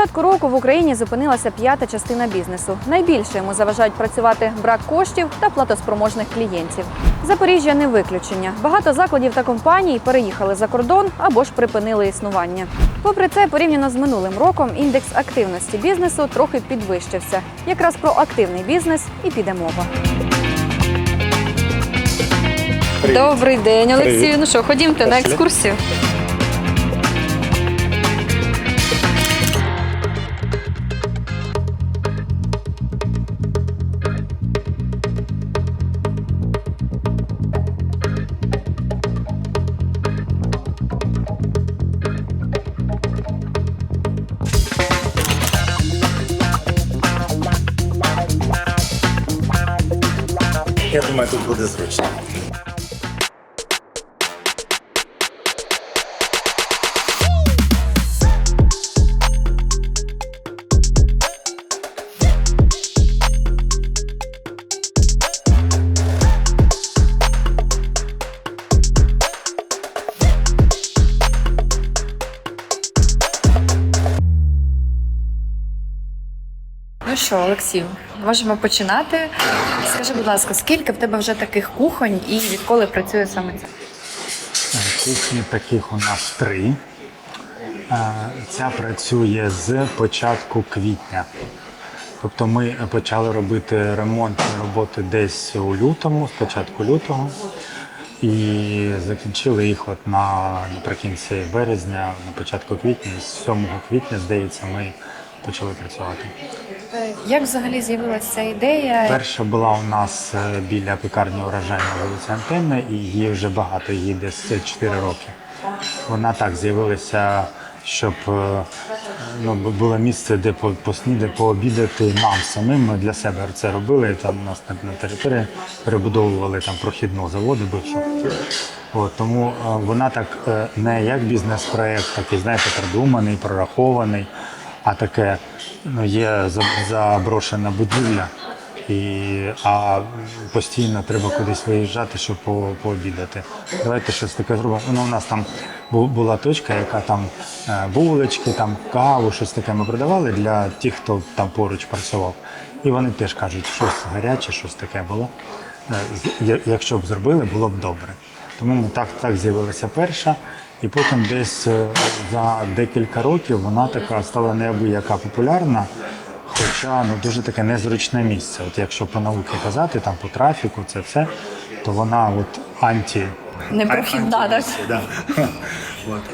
початку року в Україні зупинилася п'ята частина бізнесу. Найбільше йому заважають працювати брак коштів та платоспроможних клієнтів. Запоріжжя не виключення. Багато закладів та компаній переїхали за кордон або ж припинили існування. Попри це, порівняно з минулим роком, індекс активності бізнесу трохи підвищився. Якраз про активний бізнес і піде мова. Добрий день, Олексію. Привіт. Ну що, ходімте на екскурсію. Думаю, тут буде зручно. Ну що, Олексію, можемо починати. Скажи, будь ласка, скільки в тебе вже таких кухонь і відколи працює саме це? Кухні таких у нас три. Е, Ця працює з початку квітня. Тобто ми почали робити ремонтні роботи десь у лютому, з початку лютого, і закінчили їх от на наприкінці березня, на початку квітня, з 7 квітня, здається, ми почали працювати. Як взагалі з'явилася ця ідея? Перша була у нас е, біля пекарні урожайна вулиця Антенна, і її вже багато, їй десь 4 роки. Вона так з'явилася, щоб е, ну, було місце, де по- поснідати, пообідати нам самим. Ми для себе це робили. Там у нас на, території перебудовували там прохідну заводу бившу. От, тому е, вона так е, не як бізнес-проект, такий, знаєте, продуманий, прорахований, а таке ну, є заброшена будівля. І, а постійно треба кудись виїжджати, щоб по, пообідати. Давайте щось таке зробимо. Ну, у нас там була точка, яка там е, булочки, там каву, щось таке ми продавали для тих, хто там поруч працював. І вони теж кажуть, щось гаряче, щось таке було. Е, Якщо б зробили, було б добре. Тому ми так, так з'явилася перша. І потім десь е, за декілька років вона така стала неабияка популярна. Хоча ну дуже таке незручне місце. От якщо по науці казати, там по трафіку, це все, то вона от анті. Непрохідна, так? да.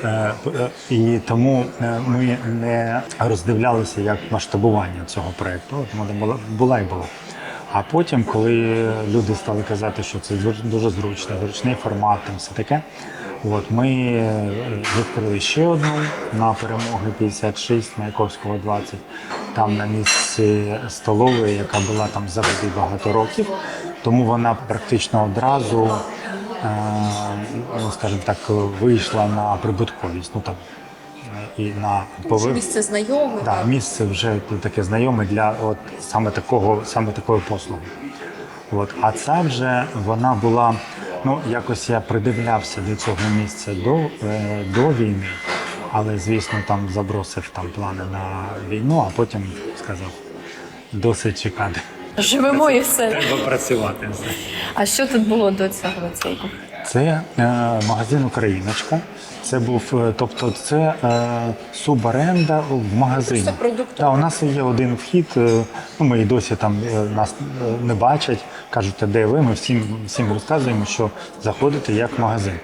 Е, е, І тому ми не роздивлялися як масштабування цього проєкту. От вона була, була і була. А потім, коли люди стали казати, що це дуже, зручно, зручний формат, там все таке. От ми е, відкрили ще одну на перемоги 56 Маяковського 20, там на місці столової, яка була там завжди багато років. Тому вона практично одразу, е, ну скажімо так, вийшла на прибутковість. Ну там і на повер... Місце знайоме. Да, місце вже таке знайоме для от саме такого, саме такої послуги. От. А ця вже вона була, ну якось я придивлявся до цього місця до, е, до війни, але звісно там забросив там плани на війну, а потім сказав досить чекати. Живемо і все. Треба працювати. А що тут було до цього кухні? Це е, магазин Україночка. Це був, е, тобто, це е, суборенда в магазині. Просто продуктова. Да, у нас є один вхід. е, Ну, ми і досі там е, нас не бачать. Кажуть, а де ви? Ми всім всім розказуємо, що заходите як в магазин.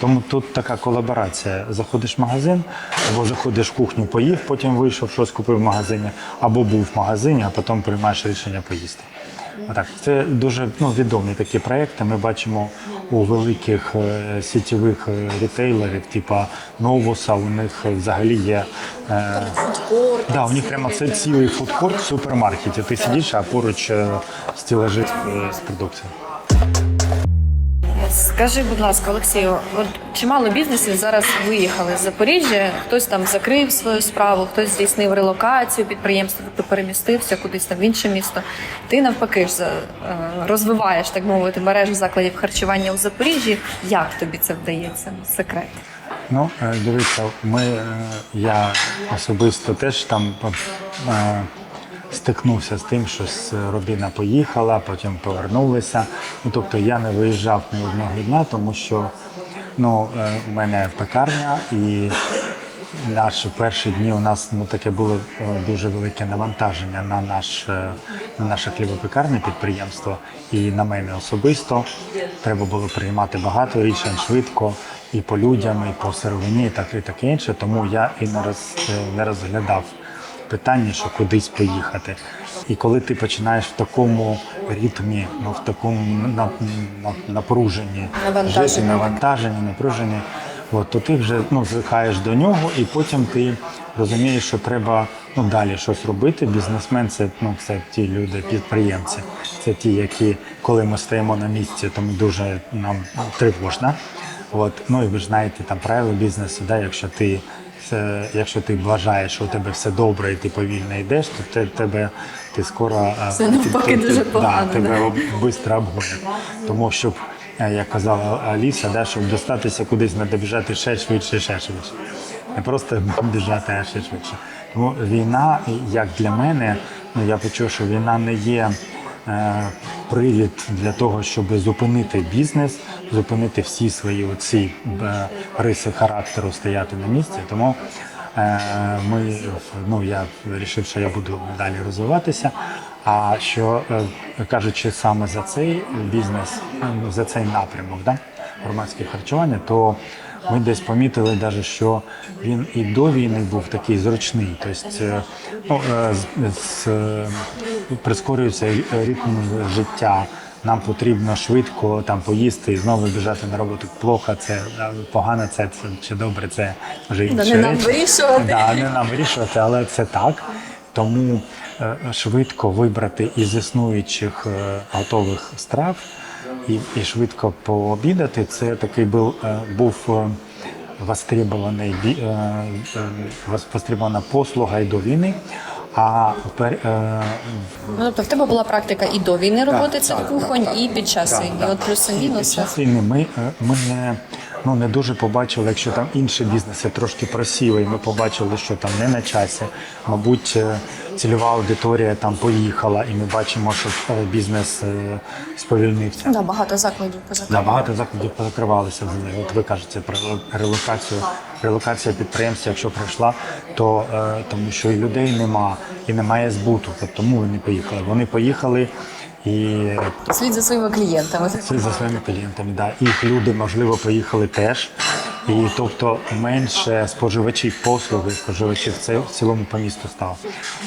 Тому тут така колаборація. Заходиш в магазин, або заходиш в кухню, поїв, потім вийшов, щось купив в магазині, або був в магазині, а потім приймаєш рішення поїсти. Отак, це дуже ну, відомі такі проекти. Ми бачимо у великих е, сітєвих е, рітейлерів, типа Новуса, у них взагалі є. Е, да, у них прямо це цілий фудкорт в супермаркеті. Ти сидиш, а поруч е, стілажі з, з продукцією. Скажи, будь ласка, Олексію, от чимало бізнесів зараз виїхали з Запоріжжя. Хтось там закрив свою справу, хтось здійснив релокацію підприємства, тобто перемістився кудись там в інше місто. Ти навпаки ж е, розвиваєш, так мовити, мережу закладів харчування у Запоріжжі. Як тобі це вдається? Секрет. Ну, е, дивіться, ми, е, я особисто теж там стикнувся з тим, що з родина поїхала, потім повернулися. Ну, тобто я не виїжджав ні одного дня, тому що ну, е, у мене пекарня і наші перші дні у нас ну, таке було е, дуже велике навантаження на, наш, е, на наше хлібопекарне підприємство і на мене особисто. Треба було приймати багато рішень швидко і по людям, і по сировині, і так і таке інше. Тому я і не, роз, е, не розглядав питання, що кудись поїхати. І коли ти починаєш в такому ритмі, ну в такому на, на, напруженні Навантаженні. жити, навантаженні, напруженні, от, то ти вже ну, звикаєш до нього, і потім ти розумієш, що треба ну, далі щось робити. Бізнесмен це, ну, це ті люди, підприємці. Це ті, які, коли ми стоїмо на місці, то ми дуже нам тривожно. От, ну і ви ж знаєте там правила бізнесу, да, якщо ти це, якщо ти вважаєш, що у тебе все добре і ти повільно йдеш, то те, тебе ти скоро Це навпаки ти- ти- дуже да, тебе швидко обгонять. Тому щоб, е, як казала Аліса, да, щоб достатися кудись, треба біжати ще швидше, ще швидше. Не просто біжати, а ще швидше. Тому війна, як для мене, ну я почув, що війна не є е, привід для того, щоб зупинити бізнес, зупинити всі свої оці е, риси характеру, стояти на місці. Тому е, ми, ну я вирішив, що я буду далі розвиватися. А що е, кажучи саме за цей бізнес, за цей напрямок, да, громадське харчування, то ми десь помітили, даже, що він і до війни був такий зручний. Тобто е, ну, е, е, прискорюється ритм життя. Нам потрібно швидко там поїсти і знову біжати на роботу. Плохо це погано, це, це чи добре, це вже інші не нам вирішувати. Да, не нам вирішувати, але це так. Тому швидко вибрати із існуючих готових страв і, і швидко пообідати. Це такий був, е, був е, востребований е, востребована послуга і до війни. А пер, е, Ну, тобто в тебе була практика і до війни роботи цих так, кухонь, так, і під час так, війни. так. От плюс і Під час війни ми, ми не, ну, не дуже побачили, якщо там інші бізнеси трошки просіли, і ми побачили, що там не на часі. Мабуть, е, цільова аудиторія там поїхала, і ми бачимо, що е, бізнес е, сповільнився. Да, багато закладів Да, багато закладів позакривалися. От ви кажете про релокацію. Релокація підприємства, якщо пройшла, то тому що і людей нема, і немає збуту. От Тому вони поїхали. Вони поїхали і Слід за своїми клієнтами. слід за своїми клієнтами. Да. Їх люди, можливо, поїхали теж. І тобто менше споживачів послуги, споживачів в цілому по місту стало.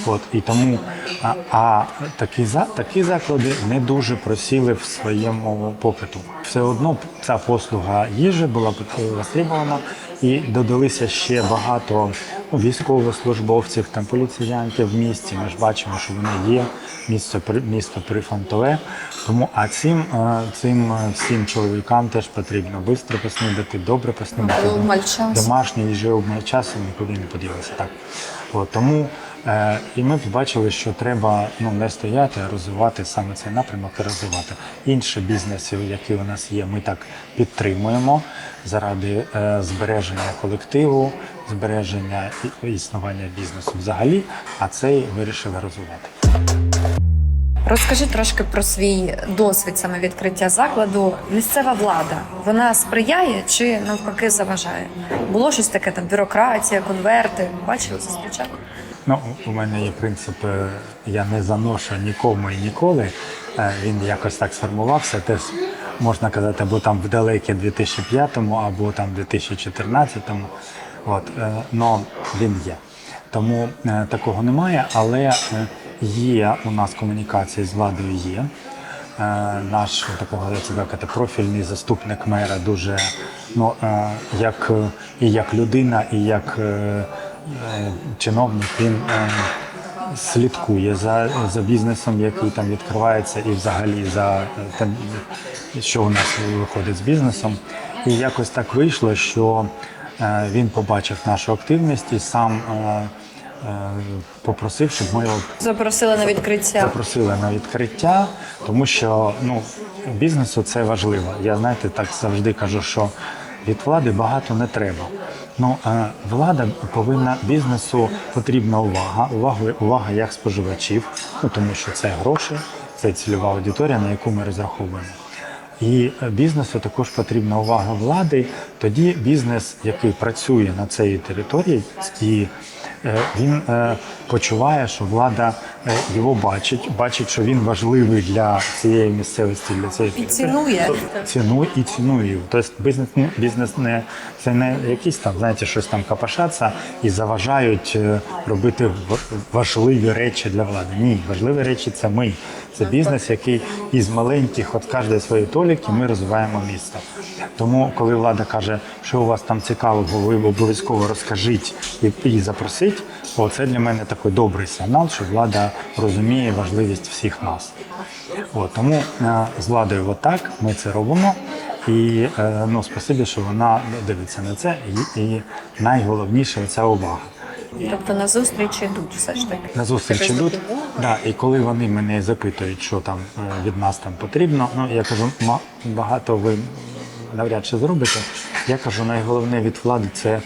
От і тому а, а такі такі заклади не дуже просіли в своєму попиту. Все одно ця послуга їжі була востребована, і додалися ще багато ну, військовослужбовців, там поліціянтів в місті. Ми ж бачимо, що вони є. Місто місто прифронтове. Тому а цим, цим всім чоловікам теж потрібно швидко поснідати, добре поснідати. Обмаль часу. Домашні їжі обмаль часу нікуди не поділися. Так. От, тому е, і ми побачили, що треба ну, не стояти, а розвивати саме цей напрямок і розвивати. Інші бізнеси, які у нас є, ми так підтримуємо заради е, збереження колективу, збереження існування бізнесу взагалі, а цей вирішили розвивати. Розкажи трошки про свій досвід саме відкриття закладу. Місцева влада вона сприяє чи навпаки заважає? Було щось таке там бюрократія, конверти. Бачили це спочатку? Ну, у мене є принцип, е, я не заношу нікому і ніколи. Е, Він якось так сформувався. Теж можна казати, або там в далекі 2005-му, або там 2014-му. От, е, но він є. Тому такого немає, але є у нас комунікація з владою є. Е, Наш такого сказати, профільний заступник мера дуже ну е, як і як людина, і як е, чиновник він слідкує за, за бізнесом, який там відкривається, і взагалі за тим, що у нас виходить з бізнесом. І якось так вийшло, що він побачив нашу активність і сам попросив, щоб ми його Запросили на відкриття. запросили на відкриття, тому що ну, бізнесу це важливо. Я знаєте, так завжди кажу, що від влади багато не треба. Ну, е, влада повинна бізнесу потрібна увага, увага, увага як споживачів, ну тому що це гроші, це цільова аудиторія, на яку ми розраховуємо. І е, бізнесу також потрібна увага влади. Тоді бізнес, який працює на цій території, і е, він е, почуває, що влада е, його бачить, бачить, що він важливий для цієї місцевості, для цієї І цінує. ціну і цінує. його. Тобто бізнес, ну, бізнес не це не якісь там, знаєте, щось там капашаться і заважають е, робити важливі речі для влади. Ні, важливі речі це ми. Це бізнес, який із маленьких, от кожної своєї толіки, ми розвиваємо місто. Тому, коли влада каже, що у вас там цікавого, ви обов'язково розкажіть і, і запросіть, о, це для мене такий добрий сигнал, що влада розуміє важливість всіх нас. От, тому е, з владою отак ми це робимо. І е, ну, спасибі, що вона дивиться на це. І, і найголовніше ця увага. Тобто на зустрічі йдуть все ж таки. На зустріч ідуть. Да, і коли вони мене запитують, що там е, від нас там потрібно, ну я кажу, багато ви навряд чи зробите. Я кажу, найголовне від влади це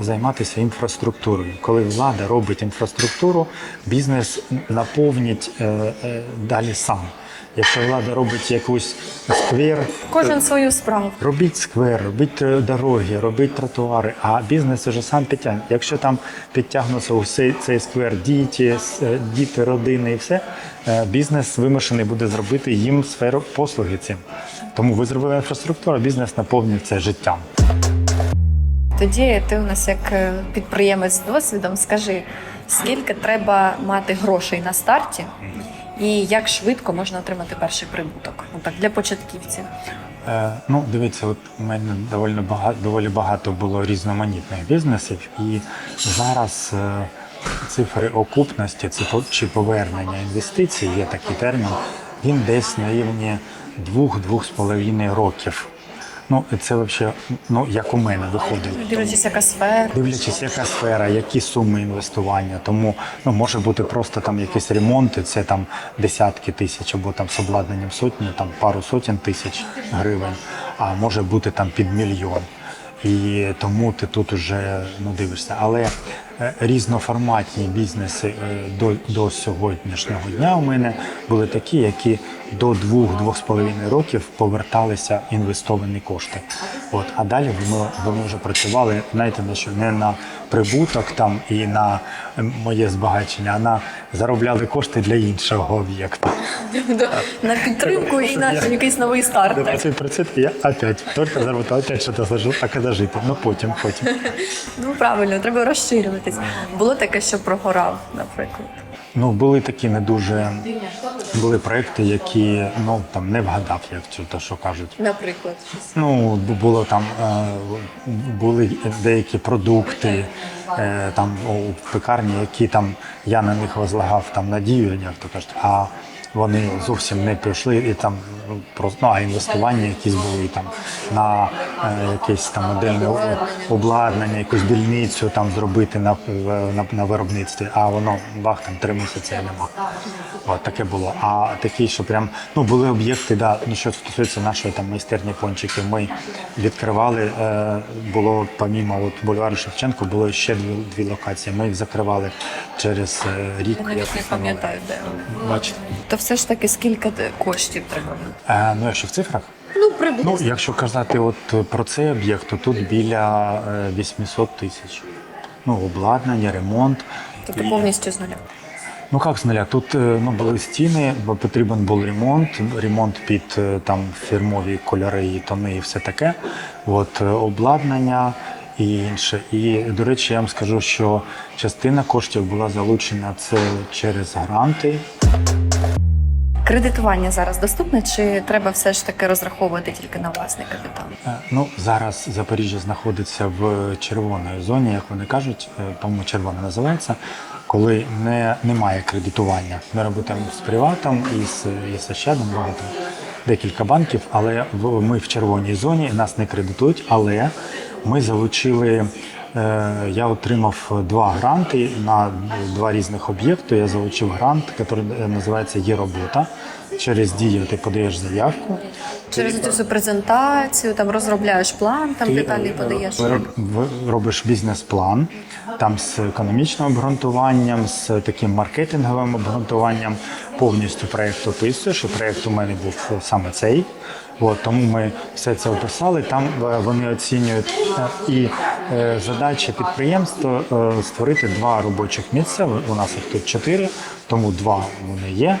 займатися інфраструктурою. Коли влада робить інфраструктуру, бізнес наповнить е, е, далі сам. Якщо влада робить якусь сквер, Кожен свою справу. Робіть сквер, робіть е, дороги, робіть тротуари, а бізнес уже сам підтягне. Якщо там підтягнуться у цей, цей сквер діти, е, діти, родини і все, е, бізнес вимушений буде зробити їм сферу послуги цим. Тому ви зробили інфраструктуру, а бізнес наповнює це життям. Тоді ти у нас як е, підприємець з досвідом, скажи, скільки треба мати грошей на старті, і як швидко можна отримати перший прибуток? Ну так для початківців. Е, ну, дивіться, от у мене доволі багато, доволі багато було різноманітних бізнесів, і зараз е, цифри окупності чи повернення інвестицій, є такий термін, він десь на рівні двох-двох з половиною років. Ну, це взагалі, ну, як у мене виходить. Дивлячись, яка сфера. Дивлячись, яка сфера, які суми інвестування. Тому ну, може бути просто там якісь ремонти, це там десятки тисяч або там з обладнанням сотні, там пару сотень тисяч гривень, а може бути там під мільйон. І тому ти тут уже ну, дивишся. Але різноформатні бізнеси е, до, до сьогоднішнього дня у мене були такі, які до двох-двох з половиною років поверталися інвестовані кошти. От, а далі вони, вони вже працювали, знаєте, на що не на прибуток там і на е, моє збагачення, а на заробляли кошти для іншого об'єкту. На підтримку і на якийсь новий старт. 20% я опять только заработал, опять что-то сложил, а когда жити? Ну потім, потім. Ну правильно, треба розширюватись. Було таке, що прогорав, наприклад. Ну, були такі не дуже були проекти, які ну там не вгадав, як це то, що кажуть. Наприклад, Ну, було там е, були деякі продукти е, там у пекарні, які там я на них возлагав там надію, як то кажуть, а вони зовсім не пішли і там просто ну, а інвестування якісь були там на е, якесь там модельне обладнання, якусь дільницю там зробити на, на, на виробництві, а воно бах там три місяці нема. От таке було. А такі, що прям ну були об'єкти, да, ну що стосується нашої там майстерні пончики, ми відкривали. Е, було помімо от бульвару Шевченко, було ще дві, дві локації. Ми їх закривали через е, рік. я навіть не пам'ятаю, де. Бачите. Все ж таки скільки коштів треба? Е, ну якщо в цифрах. Ну, приблизно. Ну, якщо казати от е, про цей об'єкт, то тут біля е, 800 тисяч. Ну, обладнання, ремонт. Тобто І- повністю з нуля. Ну як з нуля? Тут е, ну, були стіни, бо потрібен був ремонт, ремонт під е, там фірмові кольори і тони і все таке. От е, обладнання і інше. І до речі, я вам скажу, що частина коштів була залучена це через гранти. Кредитування зараз доступне, чи треба все ж таки розраховувати тільки на власний капітал? Е, Ну зараз Запоріжжя знаходиться в червоній зоні, як вони кажуть, е, по-моєму, червона називається. Коли не, немає кредитування. Ми працюємо з приватом і з, і багато декілька банків, але в- ми в червоній зоні, нас не кредитують, але ми залучили. Е, Я отримав два гранти на два різних об'єкти. Я залучив грант, який називається Є робота. через дію ти подаєш заявку. Через цю всю презентацію, там розробляєш план, там Ти, деталі е, подаєш. робиш бізнес-план, там з економічним обґрунтуванням, з таким маркетинговим обґрунтуванням, повністю проєкт описуєш. І проєкт у мене був саме цей. От, тому ми все це описали. Там е, вони оцінюють і задача підприємства е, створити два робочих місця. У нас їх тут чотири, тому два вони є.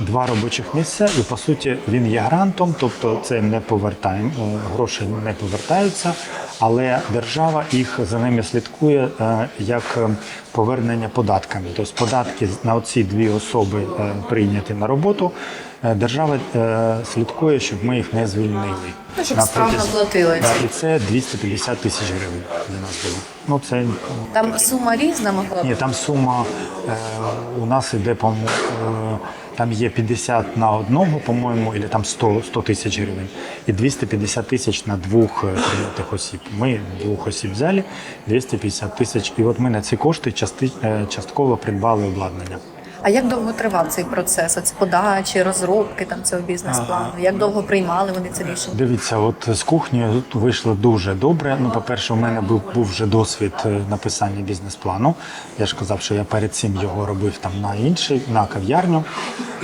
Два робочих місця, і по суті він є грантом, тобто це не повертаємо, е, гроші не повертаються, але держава їх за ними слідкує е, як е, повернення податками. Тобто податки на оці дві особи е, прийняті на роботу. Е, Держава е, слідкує, щоб ми їх не звільнили. Ну, щоб справно платили. І це 250 тисяч гривень для нас було. Ну це Там сума різна могла ні, там сума е, у нас іде, по е, там є 50 на одного, по-моєму, і там 100, 100 тисяч гривень, і 250 тисяч на двох прийнятих осіб. Ми двох осіб взяли, 250 тисяч. І от ми на ці кошти частково придбали обладнання. А як довго тривав цей процес? Оці подачі, розробки там цього бізнес-плану? Як довго приймали вони це рішення? Дивіться, от з кухнею вийшло дуже добре. Ну, по-перше, у мене був, був вже досвід е, написання бізнес-плану. Я ж казав, що я перед цим його робив там на інший, на кав'ярню.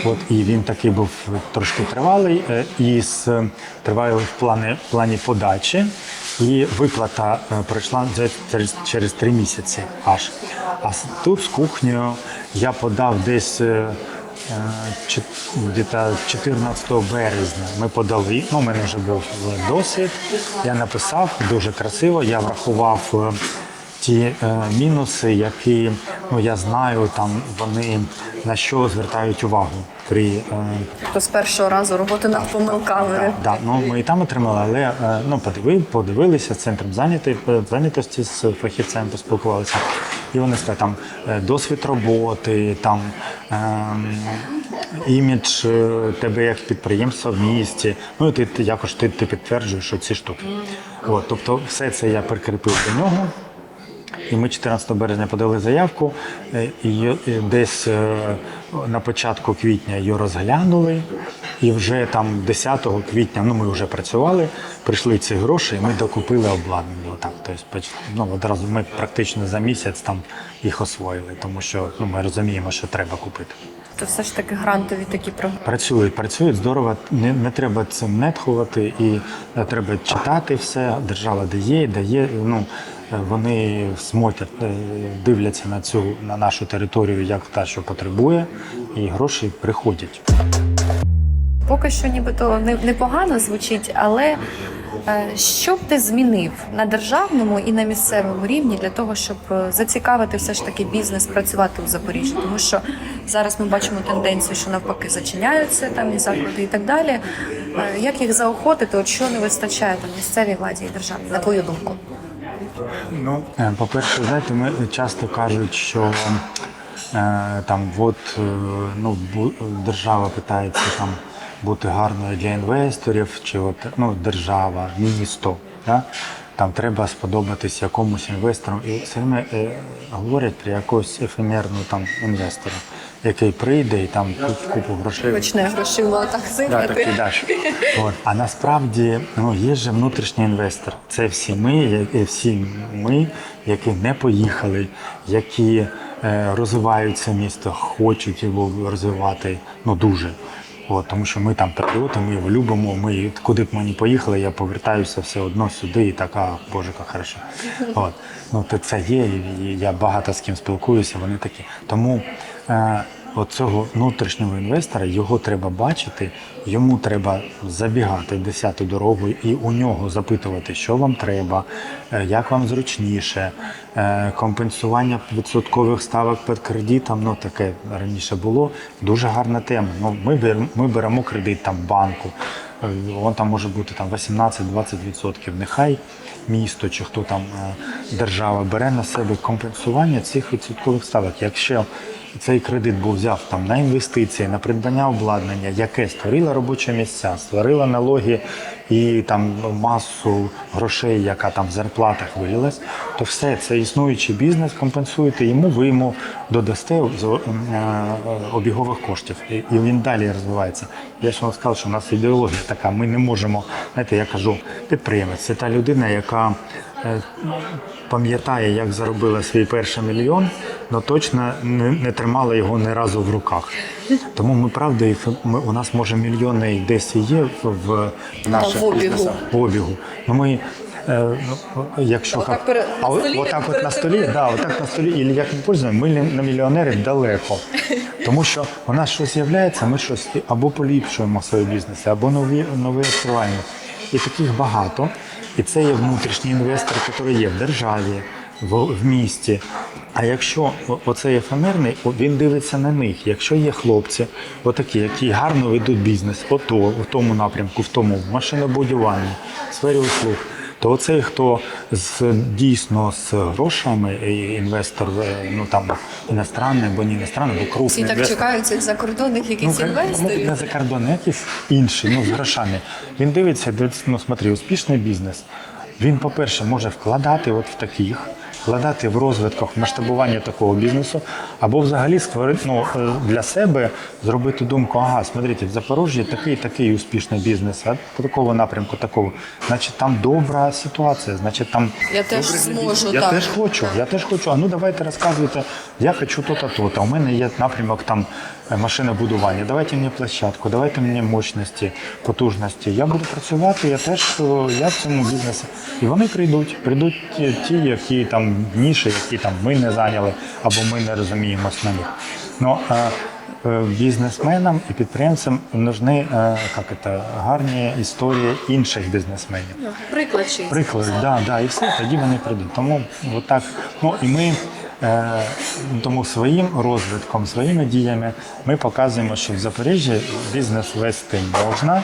От, і він такий був трошки тривалий. е, І з тривалий в плані, плані подачі. І виплата е, пройшла через, через три місяці аж. А тут з кухнею я подав десь. е, Е, чет- 14 березня ми подали. Ну, у мене вже був досвід. Я написав дуже красиво. Я врахував е, ті е, мінуси, які ну я знаю, там вони на що звертають увагу при е, То з першого разу роботи над помилками. Да, ну ми і там отримали, але е, ну подиви, подивилися з центром зайняти, зайнятості з фахівцем поспілкувалися. І вони сказали, там е, досвід роботи, там ем, імідж е, тебе як підприємства в місті. Ну і ти, ти якось ти, ти підтверджуєш ці штуки. От, тобто, все це я прикріпив до нього. І ми 14 березня подали заявку, е, і десь е, на початку квітня її розглянули, і вже там 10 квітня ну, ми вже працювали, прийшли ці гроші, і ми докупили обладнання. Так, тобто, ну, одразу ми практично за місяць там їх освоїли, тому що ну, ми розуміємо, що треба купити. То все ж таки грантові такі програми. Працюють, працюють здорово. Не, не треба цим нетхувати і е, треба читати все. Держава дає, дає. Ну вони смотрять, е, дивляться на цю на нашу територію, як та, що потребує, і гроші приходять. Поки що нібито не- непогано звучить, але е, що б ти змінив на державному і на місцевому рівні для того, щоб е, зацікавити все ж таки бізнес працювати у Запоріжжі? Тому що зараз ми бачимо тенденцію, що навпаки зачиняються там і заклади і так далі. Як їх заохотити? От що не вистачає там місцевій владі і державі, на твою думку? Ну, е, по-перше, знаєте, ми часто кажуть, що е, там от е, ну, держава питається там бути гарною для інвесторів, чи от ну, держава, місто. Да? Там треба сподобатись якомусь інвестору. І все время говорять про якогось ефемерну там інвестора, який прийде і там куп- купу грошей. Почне грошима так Да, сипати. даш. От. А насправді ну, є же внутрішній інвестор. Це всі ми, я- всі ми, які не поїхали, які е, розвивають це місто, хочуть його розвивати ну, дуже. От, тому що ми там патріоти, ми його любимо. Ми куди б ми не поїхали, я повертаюся все одно сюди і така, боже, як хорошо. От. Ну, то це є, і я багато з ким спілкуюся, вони такі. Тому е, оцього внутрішнього інвестора його треба бачити, йому треба забігати в 10-ту дорогу і у нього запитувати, що вам треба, е, як вам зручніше, е, компенсування відсоткових ставок під кредитом. Ну таке раніше було. Дуже гарна тема. Ну, ми беремо, ми беремо кредит там банку. Е, Він там може бути там 18-20%. Нехай місто чи хто там держава бере на себе компенсування цих відсоткових ставок. Якщо цей кредит був взяв там на інвестиції, на придбання обладнання, яке створило робочі місця, створило налоги і там масу грошей, яка там в зарплатах вилилась, то все це існуючий бізнес компенсуєте йому, ви йому додасте з е, обігових коштів, і він далі розвивається. Я ж вам сказав, що у нас ідеологія така. Ми не можемо, знаєте, я кажу, підприємець це та людина, яка пам'ятає, як заробила свій перший мільйон, але точно не, не тримала його ні разу в руках. Тому ми правда, ми, у нас може мільйони десь і є в, в наших в обігу. бізнесах, в обігу. Ну ми. е, ну, Якщо Отак пере- на а от- столі, отак от на столі, да, отак на столі, і як ми пользуємо, ми на мільйонери далеко. Тому що у нас щось з'являється, ми щось або поліпшуємо свої бізнеси, або нові нові відкриваємо. І таких багато. І це є внутрішній інвестор, який є в державі, в, в місті. А якщо оцей ефемерний, він дивиться на них. Якщо є хлопці, отакі, які гарно ведуть бізнес, ото в тому напрямку, в тому в машинобудуванні, в сфері услуг, то оцей, хто з дійсно з грошами, інвестор, е, ну там іностранний, або не іностранний, або крупний Всі так інвестор, чекають цих закордонних якихось Ну, інвесторів. не закордонних, якісь інші, ну з грошами. Він дивиться, дивиться, ну смотри, успішний бізнес. Він, по-перше, може вкладати от в таких, вкладати в розвитках, в масштабування такого бізнесу, або взагалі створити ну, е, для себе зробити думку, ага, смотрите, в Запорожжі такий такий успішний бізнес, а по такого напрямку такого. Значить, там добра ситуація, значить там Я теж зможу. Я так. теж хочу, я теж хочу. А ну давайте розказуйте, я хочу то-то, то-то. У мене є напрямок там машинобудування. Давайте мені площадку, давайте мені мощності, потужності. Я буду працювати, я теж о, я в цьому бізнесі. І вони прийдуть. Прийдуть ті, які там ніші, які там ми не зайняли, або ми не розуміємось на них. Ну, е, е, бізнесменам і підприємцям нужны е, як це, гарні історії інших бізнесменів. Приклад. Приклад, да, да, і все, тоді вони прийдуть. Тому от так. Ну і ми е, тому своїм розвитком, своїми діями ми показуємо, що в Запоріжжі бізнес вести можна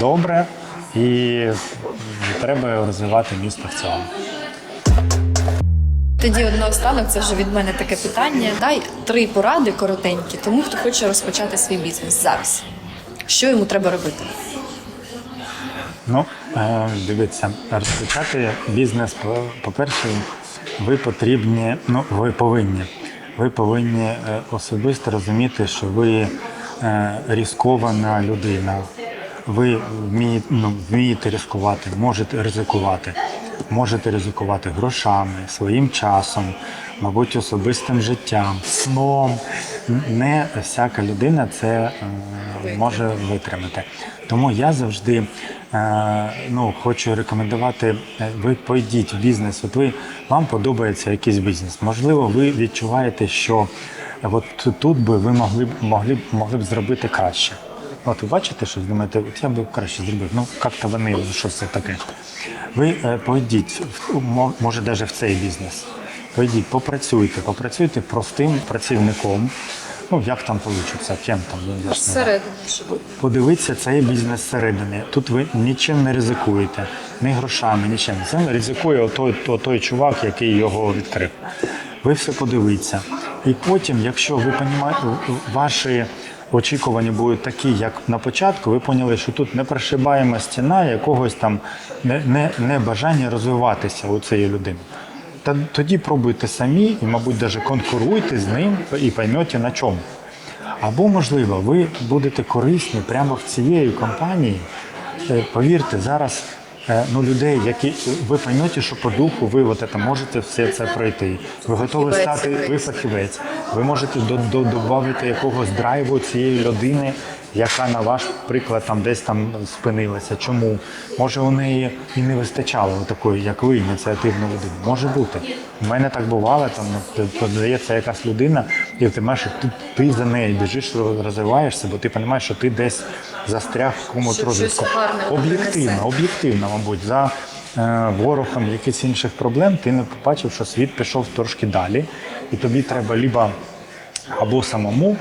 добре і треба розвивати місто в цілому. Тоді наостанок, це вже від мене таке питання. Дай три поради коротенькі тому, хто хоче розпочати свій бізнес зараз. Що йому треба робити? Ну, е, дивіться, розпочати бізнес, по- по-перше, ви потрібні, ну, ви повинні. Ви повинні е, особисто розуміти, що ви різкована людина. Ви ну, вмієте ризикувати, можете ризикувати. Можете ризикувати грошами, своїм часом, мабуть, особистим життям, сном. Не всяка людина це е, може витримати. Тому я завжди е, ну, хочу рекомендувати, е, ви пойдіть в бізнес. От ви вам подобається якийсь бізнес. Можливо, ви відчуваєте, що от тут би ви могли б могли, б- могли б зробити краще. От ви бачите, що думаєте, от я б краще зробив. Ну, як-то вони, ну, що це таке. Ви е, пойдіть, може, навіть в цей бізнес. Пойдіть, попрацюйте, попрацюйте простим працівником. Ну, як там вийде, ким там ж. Подивіться цей бізнес зсередини. Тут ви нічим не ризикуєте, ні грошами, нічим. Це ризикує той, той, той чувак, який його відкрив. Ви все подивіться. І потім, якщо ви розумієте, ваші очікування будуть такі, як на початку, ви поняли, що тут не прошибаємо стіна якогось там не, не, не бажання розвиватися у цієї людини. Та тоді пробуйте самі і, мабуть, навіть конкуруйте з ним і поймете на чому. Або, можливо, ви будете корисні прямо в цієї компанії. Е, Повірте, зараз ну, людей, які ви поймете, що по духу ви от це, можете все це пройти. Ви готові стати, ви фахівець. Ви можете до, до, додати якогось драйву цієї людини, яка на ваш приклад там десь там спинилася. Чому? Може, у неї і не вистачало такої, як ви, ініціативної людини. Може бути. У мене так бувало, там подається якась людина, і ти маєш, ти, ти за нею біжиш, розвиваєшся, бо ти розумієш, що ти десь застряг в комусь розвитку. Об'єктивно, об'єктивно, мабуть, за е, ворогом якихось інших проблем, ти не побачив, що світ пішов трошки далі, і тобі треба либо або самому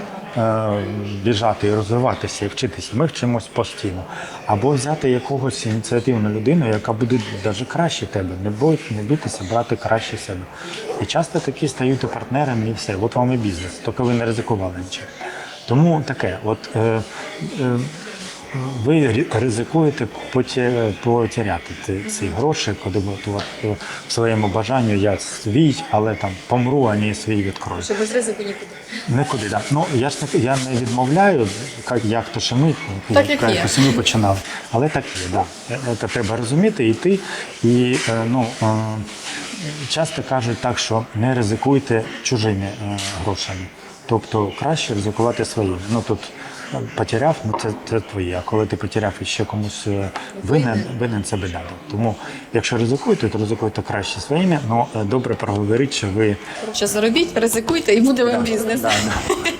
біжати і розвиватися і вчитися. Ми вчимось постійно. Або взяти якогось ініціативну людину, яка буде навіть краще тебе. Не бой, не бійтеся брати краще себе. І часто такі стають партнерами, і все. От вам і бізнес, тільки ви не ризикували нічим. Тому таке, от е, е, ви ризикуєте поте- потеряти ці- гроші, коли е, в своєму бажанню я свій, але там помру, а не свій відкрою. Що без ризику нікуди. Нікуди, да. Ну я ж не я не відмовляю, як, як то що ми, Так, як є. ми починали. Але так є, да. Е, Це треба розуміти, йти. І е, ну, е, часто кажуть так, що не ризикуйте чужими е, грошами. Тобто краще ризикувати своїми. Ну тут е, потеряв, ну це, це твоє. А коли ти потеряв і ще комусь е, винен, винен це біда. Тому якщо ризикуєте, то ризикуйте краще своїми. Ну е, добре проговоріть, що ви Що заробіть, ризикуйте і буде вам бізнес. Да, да.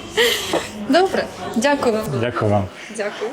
Добре, дякую вам. Дякую вам. Дякую.